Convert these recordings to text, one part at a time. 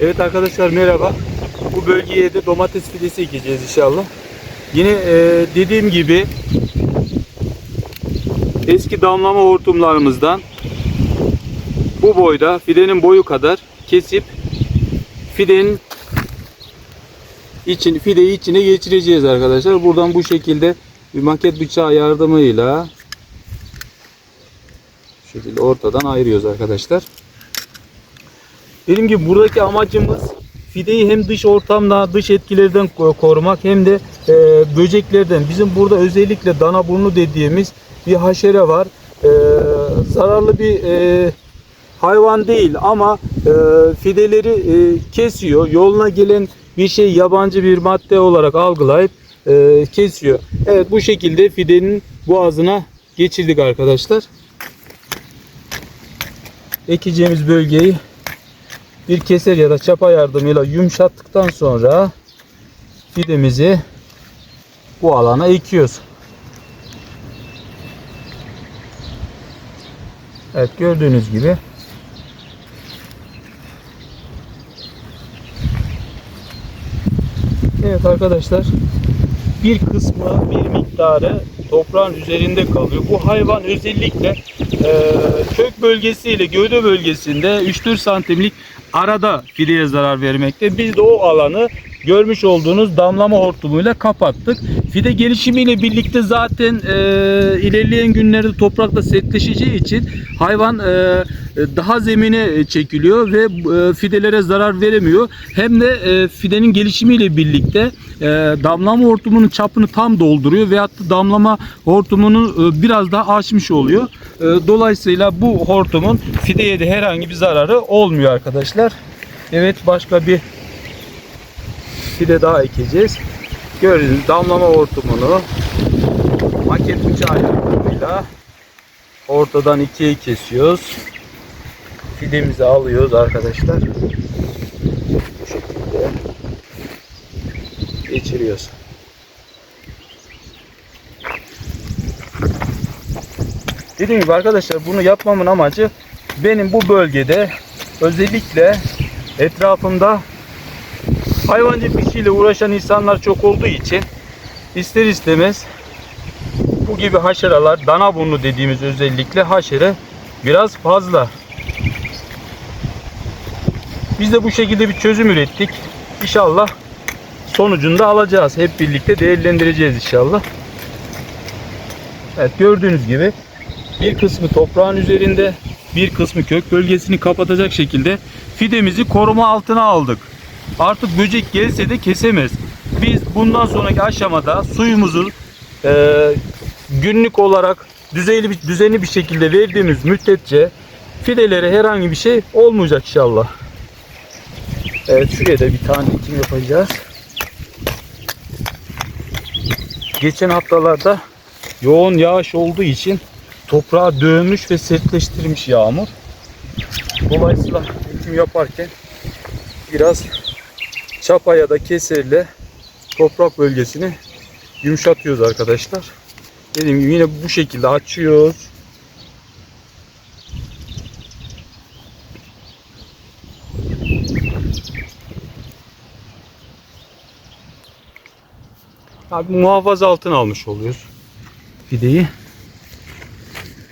Evet arkadaşlar merhaba. Bu bölgeye de domates fidesi ekeceğiz inşallah. Yine e, dediğim gibi eski damlama hortumlarımızdan bu boyda fidenin boyu kadar kesip fidenin için fideyi içine geçireceğiz arkadaşlar. Buradan bu şekilde bir maket bıçağı yardımıyla şekilde ortadan ayırıyoruz arkadaşlar. Dediğim gibi buradaki amacımız fideyi hem dış ortamda dış etkilerden ko- korumak hem de e, böceklerden. Bizim burada özellikle dana burnu dediğimiz bir haşere var. E, zararlı bir e, hayvan değil ama e, fideleri e, kesiyor. Yoluna gelen bir şey yabancı bir madde olarak algılayıp e, kesiyor. Evet bu şekilde fidenin boğazına geçirdik arkadaşlar. Ekeceğimiz bölgeyi bir keser ya da çapa yardımıyla yumuşattıktan sonra fidemizi bu alana ekiyoruz. Evet gördüğünüz gibi Evet arkadaşlar bir kısmı bir miktarı toprağın üzerinde kalıyor. Bu hayvan özellikle e, kök bölgesiyle gövde bölgesinde 3-4 santimlik arada fideye zarar vermekte. Biz de o alanı görmüş olduğunuz damlama hortumuyla kapattık. Fide gelişimiyle birlikte zaten e, ilerleyen günlerde toprakla sertleşeceği için hayvan e, daha zemine çekiliyor ve e, fidelere zarar veremiyor. Hem de e, fidenin gelişimiyle birlikte e, damlama hortumunun çapını tam dolduruyor veyahut da damlama hortumunu e, biraz daha aşmış oluyor. E, dolayısıyla bu hortumun fideye de herhangi bir zararı olmuyor arkadaşlar. Evet başka bir fide daha ekeceğiz. Gördüğünüz damlama hortumunu maket bıçağı yardımıyla ortadan ikiye kesiyoruz. Fidemizi alıyoruz arkadaşlar. Bu şekilde geçiriyoruz. Dediğim gibi arkadaşlar bunu yapmamın amacı benim bu bölgede özellikle etrafımda hayvancılık işiyle uğraşan insanlar çok olduğu için ister istemez bu gibi haşeralar dana burnu dediğimiz özellikle haşere biraz fazla. Biz de bu şekilde bir çözüm ürettik. İnşallah sonucunu da alacağız. Hep birlikte değerlendireceğiz inşallah. Evet gördüğünüz gibi bir kısmı toprağın üzerinde bir kısmı kök bölgesini kapatacak şekilde fidemizi koruma altına aldık. Artık böcek gelse de kesemez. Biz bundan sonraki aşamada suyumuzu e, günlük olarak düzenli bir, düzenli bir şekilde verdiğimiz müddetçe fidelere herhangi bir şey olmayacak inşallah. Evet şuraya da bir tane ekim yapacağız. Geçen haftalarda yoğun yağış olduğu için toprağı dövmüş ve sertleştirmiş yağmur. Dolayısıyla ekim yaparken biraz çapa ya da keserle toprak bölgesini yumuşatıyoruz arkadaşlar. Dediğim gibi yine bu şekilde açıyoruz. Abi muhafaza altına almış oluyoruz fideyi.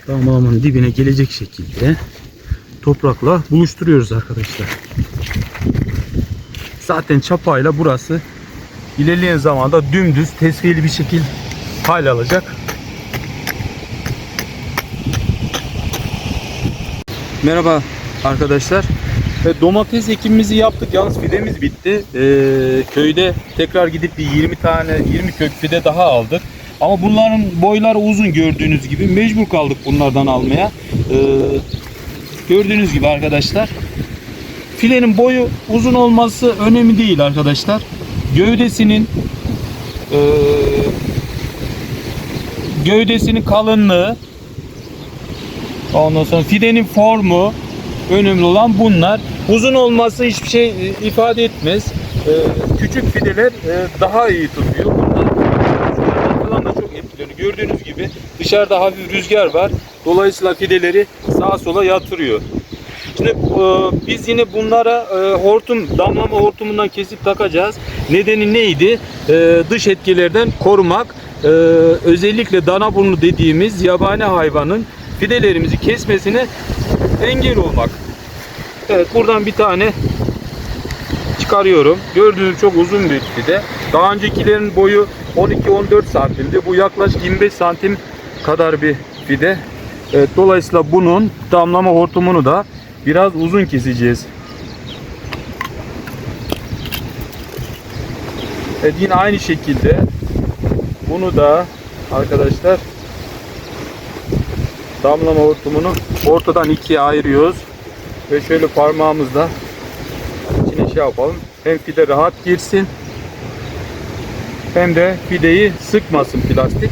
Tamamının dibine gelecek şekilde toprakla buluşturuyoruz arkadaşlar. Zaten çapayla burası ilerleyen zamanda dümdüz tesviyeli bir şekil hal alacak. Merhaba arkadaşlar. Ve domates ekimimizi yaptık. Yalnız fidemiz bitti. Ee, köyde tekrar gidip bir 20 tane 20 kök fide daha aldık. Ama bunların boyları uzun gördüğünüz gibi. Mecbur kaldık bunlardan almaya. Ee, gördüğünüz gibi arkadaşlar. Filenin boyu uzun olması önemli değil arkadaşlar. Gövdesinin ee, gövdesinin kalınlığı ondan sonra fidenin formu önemli olan bunlar. Uzun olması hiçbir şey e, ifade etmez. Ee, küçük fideler e, daha iyi tutuyor. Bunlar da çok etkileniyor. Gördüğünüz gibi dışarıda hafif rüzgar var. Dolayısıyla fideleri sağa sola yatırıyor. Şimdi e, biz yine bunlara e, hortum, damlama hortumundan kesip takacağız. Nedeni neydi? E, dış etkilerden korumak. E, özellikle dana burnu dediğimiz yabani hayvanın fidelerimizi kesmesine engel olmak. Evet buradan bir tane çıkarıyorum. Gördüğünüz çok uzun bir fide. Daha öncekilerin boyu 12-14 santimdi. Bu yaklaşık 25 santim kadar bir fide. Evet, dolayısıyla bunun damlama hortumunu da biraz uzun keseceğiz. Evet yine aynı şekilde bunu da arkadaşlar damlama hortumunu ortadan ikiye ayırıyoruz ve şöyle parmağımızla içine şey yapalım. Hem fide rahat girsin hem de fideyi sıkmasın plastik.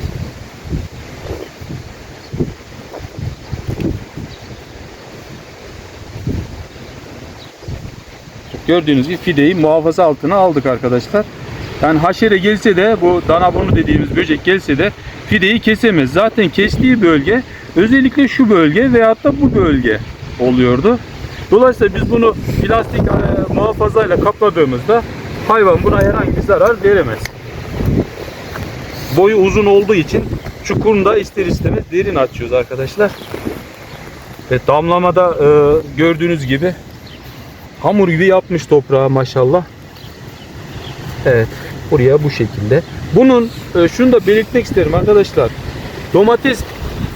Gördüğünüz gibi fideyi muhafaza altına aldık arkadaşlar. Yani haşere gelse de bu danaburnu dediğimiz böcek gelse de fideyi kesemez. Zaten kestiği bölge özellikle şu bölge veyahut da bu bölge oluyordu. Dolayısıyla biz bunu plastik e, muhafazayla kapladığımızda hayvan buna herhangi bir zarar veremez. Boyu uzun olduğu için çukurunu da ister istemez derin açıyoruz arkadaşlar. Ve damlamada e, gördüğünüz gibi hamur gibi yapmış toprağı maşallah. Evet. Buraya bu şekilde. Bunun e, şunu da belirtmek isterim arkadaşlar. Domates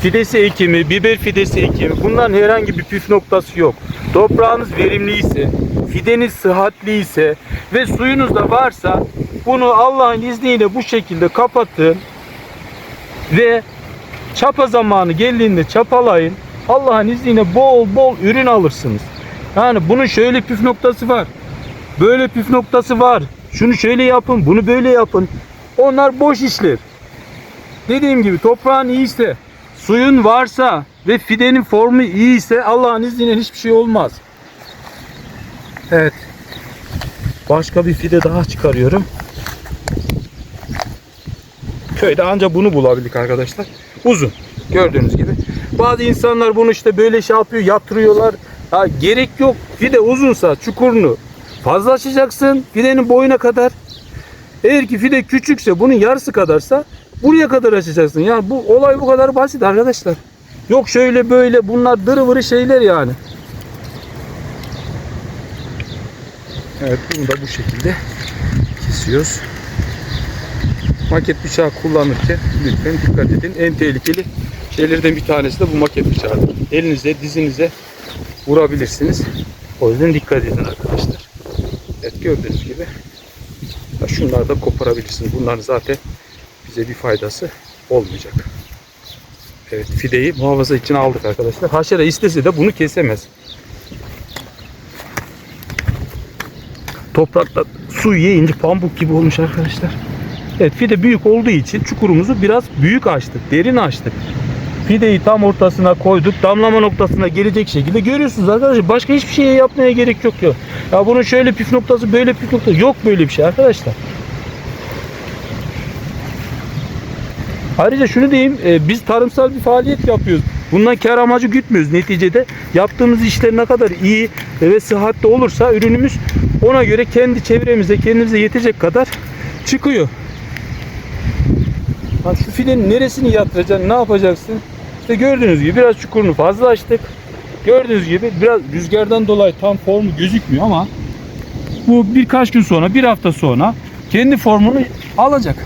fidesi ekimi, biber fidesi ekimi bunların herhangi bir püf noktası yok. Toprağınız verimli ise, fideniz sıhhatli ise ve suyunuz da varsa bunu Allah'ın izniyle bu şekilde kapatın ve çapa zamanı geldiğinde çapalayın. Allah'ın izniyle bol bol ürün alırsınız. Yani bunun şöyle püf noktası var. Böyle püf noktası var. Şunu şöyle yapın, bunu böyle yapın. Onlar boş işler. Dediğim gibi toprağın iyiyse, suyun varsa ve fidenin formu iyiyse Allah'ın izniyle hiçbir şey olmaz. Evet. Başka bir fide daha çıkarıyorum. Köyde ancak bunu bulabildik arkadaşlar. Uzun. Gördüğünüz gibi. Bazı insanlar bunu işte böyle şey yapıyor, yatırıyorlar. Ha, gerek yok. Fide uzunsa çukurunu fazla açacaksın. Fidenin boyuna kadar. Eğer ki fide küçükse bunun yarısı kadarsa buraya kadar açacaksın. Yani bu olay bu kadar basit arkadaşlar. Yok şöyle böyle bunlar dırıvırı şeyler yani. Evet bunu da bu şekilde kesiyoruz. Maket bıçağı kullanırken lütfen dikkat edin. En tehlikeli şeylerden bir tanesi de bu maket bıçağıdır. Elinize, dizinize vurabilirsiniz. O yüzden dikkat edin arkadaşlar. Evet gördüğünüz gibi ya şunları da koparabilirsiniz. Bunların zaten bize bir faydası olmayacak. Evet fideyi muhafaza için aldık arkadaşlar. Haşere istese de bunu kesemez. Toprakta su yiyince pamuk gibi olmuş arkadaşlar. Evet fide büyük olduğu için çukurumuzu biraz büyük açtık. Derin açtık. Fideyi tam ortasına koyduk. Damlama noktasına gelecek şekilde görüyorsunuz arkadaşlar. Başka hiçbir şey yapmaya gerek yok ya. Ya bunun şöyle püf noktası böyle püf noktası yok böyle bir şey arkadaşlar. Ayrıca şunu diyeyim, e, biz tarımsal bir faaliyet yapıyoruz. Bundan kar amacı gütmüyoruz. Neticede yaptığımız işler ne kadar iyi ve sıhhatli olursa ürünümüz ona göre kendi çevremize, kendimize yetecek kadar çıkıyor. Ha, şu fidenin neresini yatıracaksın, ne yapacaksın? İşte gördüğünüz gibi biraz çukurunu fazla açtık. Gördüğünüz gibi biraz rüzgardan dolayı tam formu gözükmüyor ama bu birkaç gün sonra, bir hafta sonra kendi formunu alacak.